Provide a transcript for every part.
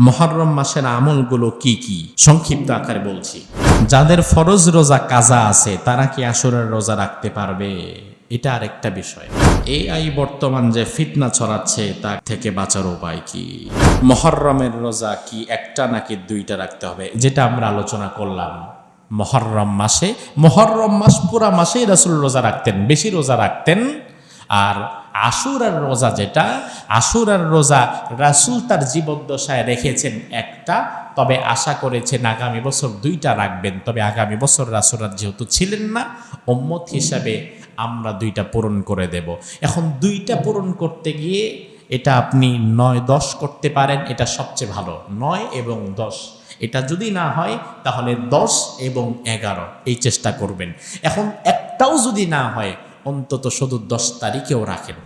মহরম মাসের আমলগুলো কি কি? সংক্ষিপ্ত আকারে বলছি। যাদের ফরজ রোজা কাজা আছে, তারা কি আসরের রোজা রাখতে পারবে? এটা আরেকটা বিষয়। এই আই বর্তমান যে ফিতনা ছড়াচ্ছে তা থেকে বাঁচার উপায় কি? মহরমের রোজা কি একটা নাকি দুইটা রাখতে হবে? যেটা আমরা আলোচনা করলাম। মহরম মাসে, মহরম মাস পুরা মাসেই রাসুল রোজা রাখতেন, বেশি রোজা রাখতেন। আর আশুরার রোজা যেটা আশুরার রোজা রাসুল তার জীবদ্দশায় রেখেছেন একটা, তবে আশা করেছেন আগামী বছর দুইটা রাখবেন। তবে আগামী বছর রাসুরার যেহেতু ছিলেন না ওম্মত হিসাবে আমরা দুইটা পূরণ করে দেব। এখন দুইটা পূরণ করতে গিয়ে এটা আপনি নয় দশ করতে পারেন, এটা সবচেয়ে ভালো। নয় এবং দশ। এটা যদি না হয়, তাহলে দশ এবং এগারো। এই চেষ্টা করবেন। এখন একটাও যদি না হয় অন্তত শুধু দশ তারিখেও রাখেন।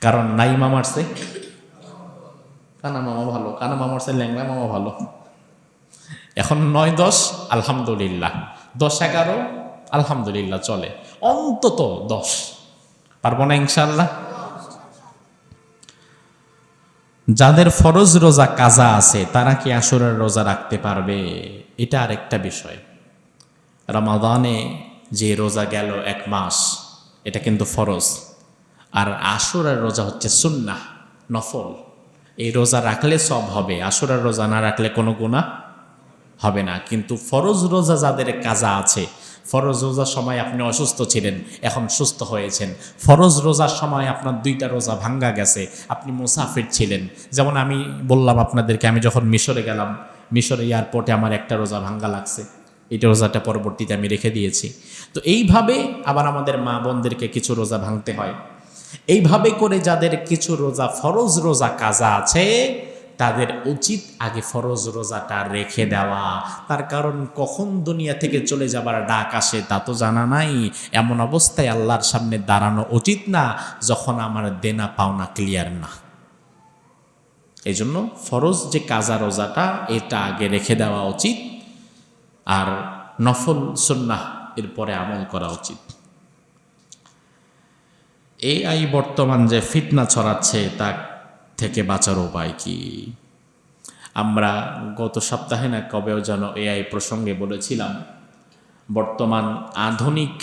কারণ নাই মামারছে কানা মামা ভালো, কানা মামারছে ল্যাংলা মামা ভালো। এখন নয় দশ, আলহামদুলিল্লাহ। দশ এগারো, আলহামদুলিল্লাহ চলে। অন্তত দশ। পারব না ইনশাল্লাহ যাদের ফরজ রোজা কাজা আছে, তারা কি আসরের রোজা রাখতে পারবে? এটা আরেকটা বিষয়। রমাদানে যে রোজা গেল এক মাস এটা কিন্তু ফরজ। আর আশুরার রোজা হচ্ছে সুন্নাহ, নফল। এই রোজা রাখলে সব হবে, আশুরার রোজা না রাখলে কোনো গুণা হবে না। কিন্তু ফরজ রোজা যাদের কাজা আছে, ফরজ রোজার সময় আপনি অসুস্থ ছিলেন, এখন সুস্থ হয়েছেন। ফরজ রোজার সময় আপনার দুইটা রোজা ভাঙ্গা গেছে, আপনি মুসাফির ছিলেন। যেমন আমি বললাম আপনাদেরকে, আমি যখন মিশরে গেলাম, মিশরে এয়ারপোর্টে আমার একটা রোজা ভাঙ্গা লাগছে। এটা রোজাটা পরবর্তীতে আমি রেখে দিয়েছি। তো এইভাবে আবার আমাদের মা বোনদেরকে কিছু রোজা ভাঙতে হয়। এইভাবে করে যাদের কিছু রোজা, ফরজ রোজা কাজা আছে, তাদের উচিত আগে ফরজ রোজাটা রেখে দেওয়া। তার কারণ কখন দুনিয়া থেকে চলে যাবার ডাক আসে তা তো জানা নাই। এমন অবস্থায় আল্লাহর সামনে দাঁড়ানো উচিত না যখন আমার দেনা পাওনা ক্লিয়ার না। এই জন্য ফরজ যে কাজা রোজাটা, এটা আগে রেখে দেওয়া উচিত। আর নফল সুন্নাহ এরপরে আমল করা উচিত। এই আই বর্তমান যে ফিতনা ছড়াচ্ছে তা থেকে বাঁচার উপায় কি? আমরা গত সপ্তাহে না কবেও যেন এআই প্রসঙ্গে বলেছিলাম, বর্তমান আধুনিক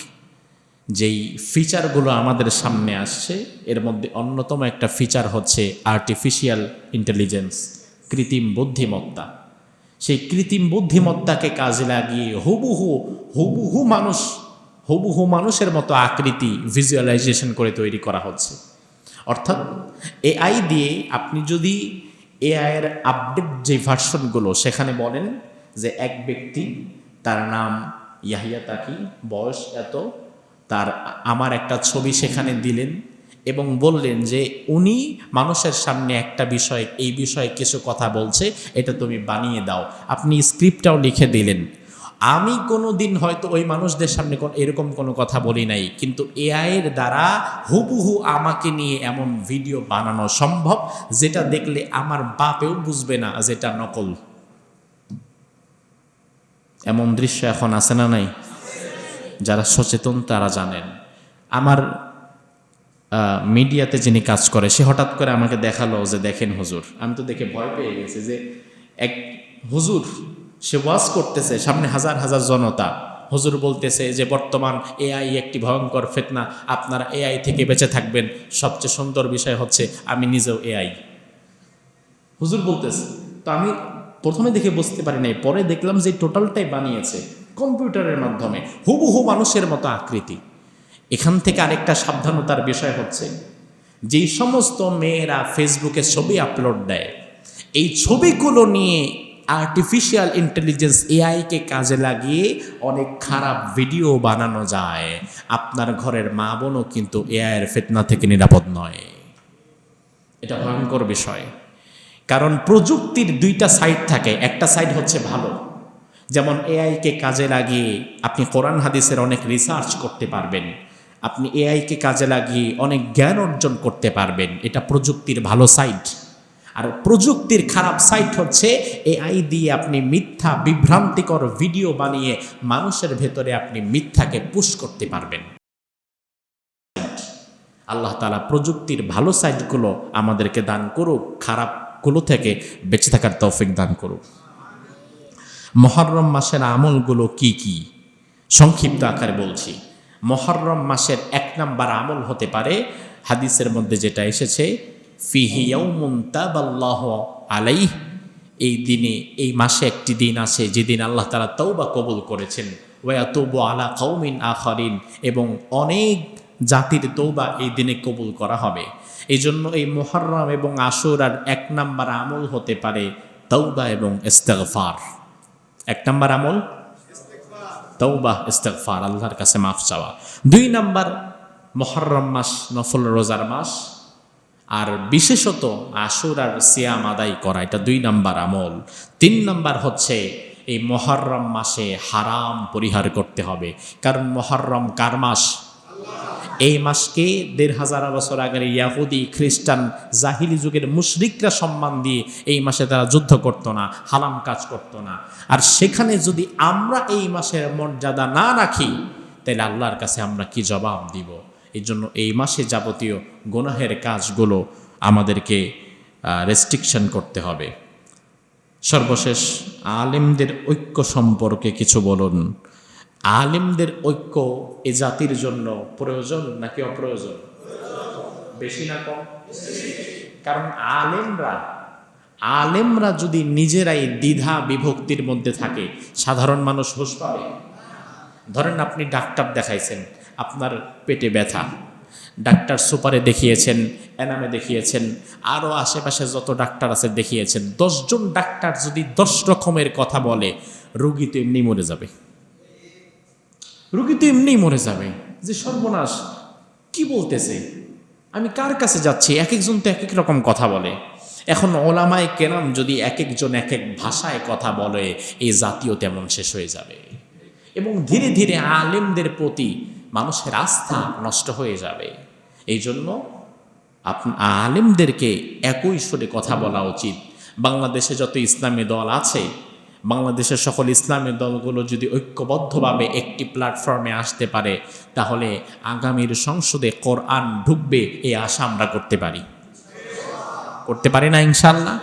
যেই ফিচারগুলো আমাদের সামনে আসছে, এর মধ্যে অন্যতম একটা ফিচার হচ্ছে আর্টিফিশিয়াল ইন্টেলিজেন্স কৃত্রিম বুদ্ধিমত্তা। সেই কৃত্রিম বুদ্ধিমত্তাকে কাজে লাগিয়ে হুবুহু হুবুহু মানুষ, হুবুহু মানুষের মতো আকৃতি ভিজুয়ালাইজেশন করে তৈরি করা হচ্ছে। অর্থাৎ এআই দিয়ে আপনি যদি এআইয়ের আপডেট যে ভার্সনগুলো সেখানে বলেন যে এক ব্যক্তি, তার নাম ইয়াহিয়া তাকি, বয়স এত, তার, আমার একটা ছবি সেখানে দিলেন এবং বললেন যে উনি মানুষের সামনে একটা বিষয়, এই বিষয়ে কিছু কথা বলছে, এটা তুমি বানিয়ে দাও। আপনি স্ক্রিপ্টটাও লিখে দিলেন। আমি কোনো দিন হয়তো ওই মানুষদের সামনে এরকম কোনো কথা বলি নাই, কিন্তু এআইয়ের দ্বারা হুবহু আমাকে নিয়ে এমন ভিডিও বানানো সম্ভব, যেটা দেখলে আমার বাপেও বুঝবে না যেটা নকল। এমন দৃশ্য এখন আছে না নাই? যারা সচেতন তারা জানেন। আমার মিডিয়াতে যিনি কাজ করে, সে হঠাৎ করে আমাকে দেখাল যে দেখেন হুজুর। আমি তো দেখে ভয় পেয়ে গেছি যে এক হুজুর, সে ওয়াজ করতেছে, সামনে হাজার হাজার জনতা। হুজুর বলতেছে যে, বর্তমান এআই একটি ভয়ঙ্কর ফেতনা, আপনারা এআই থেকে বেঁচে থাকবেন। সবচেয়ে সুন্দর বিষয় হচ্ছে, আমি নিজেও এআই হুজুর বলতেছে, তো আমি প্রথমে দেখে বুঝতে পারি নাই, পরে দেখলাম যে টোটালটাই বানিয়েছে কম্পিউটারের মাধ্যমে। হুবহু মানুষের মতো আকৃতি। এখান থেকে আরেকটা সাবধানতার বিষয় হচ্ছে, যেই সমস্ত মেয়েরা ফেসবুকে ছবি আপলোড দেয়, এই ছবিগুলো নিয়ে আর্টিফিশিয়াল ইন্টেলিজেন্স এআইকে কাজে লাগিয়ে অনেক খারাপ ভিডিও বানানো যায়। আপনার ঘরের মা বোনও কিন্তু এআইয়ের ফেতনা থেকে নিরাপদ নয়। এটা ভয়ঙ্কর বিষয়। কারণ প্রযুক্তির দুইটা সাইড থাকে, একটা সাইড হচ্ছে ভালো। যেমন এআইকে কাজে লাগিয়ে আপনি কোরআন, হাদিসের অনেক রিসার্চ করতে পারবেন। আপনি এআইকে কাজে লাগিয়ে অনেক জ্ঞান অর্জন করতে পারবেন। এটা প্রযুক্তির ভালো সাইড আর প্রযুক্তির খারাপ সাইট হচ্ছে এআই দিয়ে আপনি মিথ্যা, বিভ্রান্তিকর ভিডিও বানিয়ে মানুষের ভেতরে আপনি মিথ্যাকে পুশ করতে পারবেন। আল্লাহ তালা প্রযুক্তির ভালো সাইডগুলো আমাদেরকে দান করুক, খারাপগুলো থেকে বেঁচে থাকার তৌফিক দান করুক। মহরম মাসের আমলগুলো কি কি? সংক্ষিপ্ত আকারে বলছি। মহরম মাসের এক নাম্বার আমল হতে পারে। হাদিসের মধ্যে যেটা এসেছে ফিহিয়াউমুন তাবাল্লাহ আলাইহ, এই দিনে, এই মাসে একটি দিন আছে যেদিন আল্লাহ তালা তৌবা কবুল করেছেন। ওয়া তৌব আলা কৌমিন আখরিন, এবং অনেক জাতির তৌবা এই দিনে কবুল করা হবে। এই জন্য এই মোহরম এবং আশুরার এক নাম্বার আমল হতে পারে তৌবা এবং ইস্তেগফার। এক নাম্বার আমল তৌবাহ ইস্তেকফার আল্লাহর কাছে মাফ চাওয়া। দুই নাম্বার, মহরম মাস, নফল রোজার মাস, আর বিশেষত আশুর আর সিয়াম আদায় করা, এটা দুই নাম্বার আমল। তিন নাম্বার হচ্ছে, এই মহরম মাসে হারাম পরিহার করতে হবে। কারণ মহরম কার মাস? এই মাসকে দেড় হাজার বছর আগের ইয়াহুদি খ্রিস্টান জাহিলি যুগের মুশরিকরা সম্মান দিয়ে এই মাসে তারা যুদ্ধ করতো না, হালাম কাজ করতো না। আর সেখানে যদি আমরা এই মাসের মর্যাদা না রাখি, তাহলে আল্লাহর কাছে আমরা কি জবাব দিব? এই জন্য এই মাসে যাবতীয় গুনাহের কাজগুলো আমাদেরকে রেস্ট্রিকশন করতে হবে। সর্বশেষ আলেমদের ঐক্য সম্পর্কে কিছু বলুন। আলেমদের ঐক্য এ জাতির জন্য প্রয়োজন নাকি অপ্রয়োজন? বেশি না কম? কারণ আলেমরা আলেমরা যদি নিজেরাই দ্বিধা বিভক্তির মধ্যে থাকে, সাধারণ মানুষ হুঁশ পাবে। ধরেন আপনি ডাক্তার দেখাইছেন, আপনার পেটে ব্যথা। ডাক্তার সুপারে দেখিয়েছেন, এনামে দেখিয়েছেন আরও আশেপাশে যত ডাক্তার আছে দেখিয়েছেন, দশজন ডাক্তার যদি দশ রকমের কথা বলে, রুগী তো এমনি মরে যাবে। রুগী তো এমনিই মরে যাবে। যে সর্বনাশ, কি বলতেছে? আমি কার কাছে যাচ্ছি? এক একজন তো এক এক রকম কথা বলে। এখন ওলামায় কেরাম যদি এক একজন এক এক ভাষায় কথা বলে এই জাতীয় তেমন শেষ হয়ে যাবে। এবং ধীরে ধীরে আলেমদের প্রতি মানুষের আস্থা নষ্ট হয়ে যাবে। এই জন্য আলেমদেরকে একই সুরে কথা বলা উচিত। বাংলাদেশে যত ইসলামী দল আছে বাংলাদেশের সকল ইসলামী দলগুলো যদি ঐক্যবদ্ধভাবে একটি প্ল্যাটফর্মে আসতে পারে, তাহলে আগামীর সংসদে কোরআন ঢুকবে এই আশা আমরা করতে পারি। করতে পারি না ইনশাল্লাহ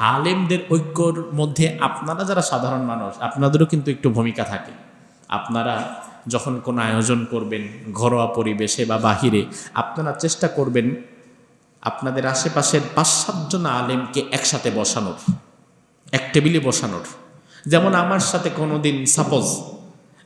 আলেমদের ঐক্যর মধ্যে আপনারা যারা সাধারণ মানুষ, আপনাদেরও কিন্তু একটু ভূমিকা থাকে। আপনারা যখন কোনো আয়োজন করবেন, ঘরোয়া পরিবেশে বা বাহিরে, আপনারা চেষ্টা করবেন আপনাদের আশেপাশের পাঁচ সাতজন আলেমকে একসাথে বসানোর। এক টেবিলে বসানোর। যেমন আমার সাথে কোনো দিন সাপোজ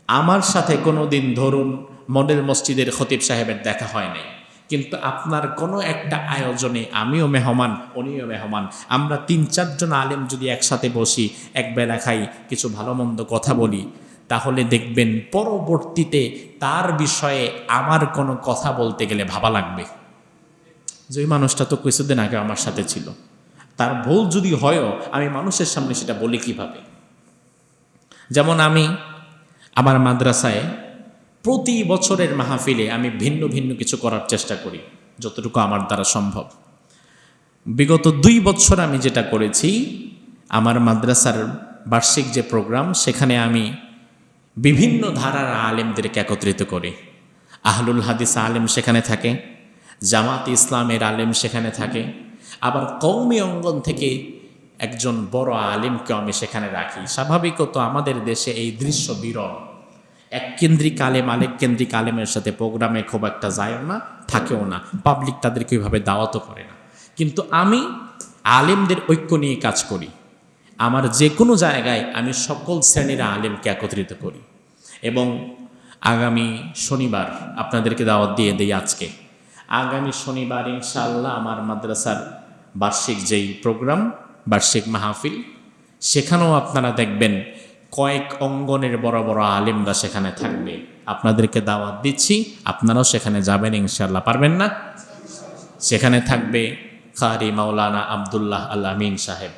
আমার সাথে কোনো দিন ধরুন মডেল মসজিদের খতিব সাহেবের দেখা হয় নাই। কিন্তু আপনার কোনো একটা আয়োজনে আমিও মেহমান, উনিও মেহমান, আমরা তিন চারজন আলেম যদি একসাথে বসি, এক বেলা খাই, কিছু ভালো মন্দ কথা বলি, তাহলে দেখবেন পরবর্তীতে তার বিষয়ে আমার কোনো কথা বলতে গেলে ভাবা লাগবে। যে মানুষটা তো কিছুদিন আগে আমার সাথে ছিল। তার ভুল যদি হয়ও, আমি মানুষের সামনে সেটা বলি কীভাবে? যেমন আমি আমার মাদ্রাসায় প্রতি বছরের মাহফিলে আমি ভিন্ন ভিন্ন কিছু করার চেষ্টা করি, যতটুকু আমার দ্বারা সম্ভব। বিগত দুই বছর আমি যেটা করেছি, আমার মাদ্রাসার বার্ষিক যে প্রোগ্রাম, সেখানে আমি বিভিন্ন ধারার আলেমদেরকে একত্রিত করি। আহলুল হাদিস আলেম সেখানে থাকে, জামাত ইসলামের আলেম সেখানে থাকে আবার কৌমি অঙ্গন থেকে একজন বড় আলেমকে আমি সেখানে রাখি। স্বাভাবিকত আমাদের দেশে এই দৃশ্য বিরল। এক কেন্দ্রিক আলেম আলেক কেন্দ্রিক আলেমের সাথে প্রোগ্রামে খুব একটা যায়ও না, থাকেও না। পাবলিক তাদেরকে ওইভাবে দাওয়াতও করে না। কিন্তু আমি আলেমদের ঐক্য নিয়ে কাজ করি। আমার যে কোনো জায়গায় আমি সকল শ্রেণির আলেমকে একত্রিত করি। এবং আগামী শনিবার আপনাদেরকে দাওয়াত দিয়ে দিই আজকে। আগামী শনিবার ইনশাল্লাহ আমার মাদ্রাসার বার্ষিক যেই প্রোগ্রাম, বার্ষিক মাহফিল, সেখানেও আপনারা দেখবেন কয়েক অঙ্গনের বড় বড় আলেমরা সেখানে থাকবে। আপনাদেরকে দাওয়াত দিচ্ছি, আপনারাও সেখানে যাবেন ইনশাল্লাহ পারবেন না? সেখানে থাকবে খারি মাওলানা আবদুল্লাহ আল আমিন সাহেব।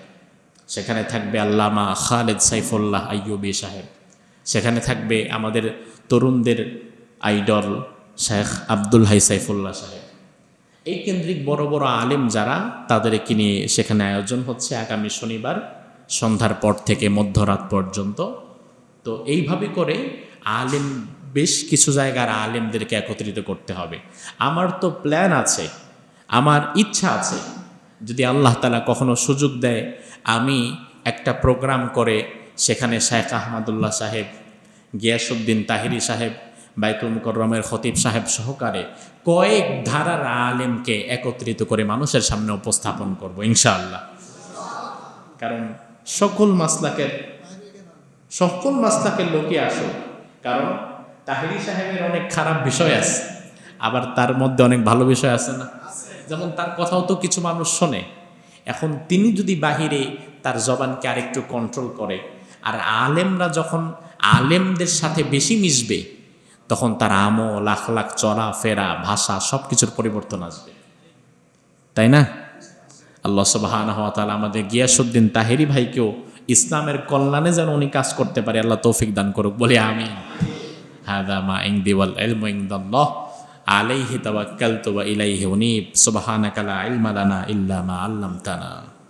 সেখানে থাকবে আল্লামা খালেদ সাইফুল্লাহ আইয়ুবি সাহেব। সেখানে থাকবে আমাদের তরুণদের আইডল শেখ আব্দুল হাই সাইফুল্লাহ সাহেব। এই কেন্দ্রিক বড় বড় আলেম যারা, তাদেরকে নিয়ে সেখানে আয়োজন হচ্ছে আগামী শনিবার, সন্ধ্যার পর থেকে মধ্যরাত পর্যন্ত। তো এইভাবে করে আলেম, বেশ কিছু জায়গার আলেমদেরকে একত্রিত করতে হবে। আমার তো প্ল্যান আছে, আমার ইচ্ছা আছে, যদি আল্লাহ তালা কখনো সুযোগ দেয়, আমি একটা প্রোগ্রাম করে সেখানে শেখ আহমদুল্লাহ সাহেব গিয়াসুদ্দিন তাহিরি সাহেব বাইতুল মুকররমের খতিব সাহেব সহকারে কয়েক ধারার আলেমকে একত্রিত করে মানুষের সামনে উপস্থাপন করব, ইনশাআল্লাহ। কারণ সকল মাসলাকের সকল মাসলাকের লোকই আসুক। কারণ তাহিরি সাহেবের অনেক খারাপ বিষয় আছে, আবার তার মধ্যে অনেক ভালো বিষয় আছে না? যেমন তার কথাও তো কিছু মানুষ শোনে। এখন তিনি যদি বাহিরে তার জবানকে আরেকটু কন্ট্রোল করে, আর আলেমরা যখন আলেমদের সাথে বেশি মিশবে তখন তার আমল, লাখ চলা, ফেরা, ভাষা সব কিছুর পরিবর্তন আসবে। তাই না? আল্লাহ সুবাহান হওয়া আমাদের গিয়াসুদ্দিন তাহেরি ভাইকেও ইসলামের কল্যাণে যেন উনি কাজ করতে পারে, আল্লাহ তৌফিক দান করুক। বলে আমি হাদা মা ইং দিওয়াল ইনদাল্লাহ। আলাইহি তাওয়াক্কালতু ওয়া ইলাইহি উনীব। সুবহানাকা লা ইলমা লানা ইল্লা মা আল্লামতানা।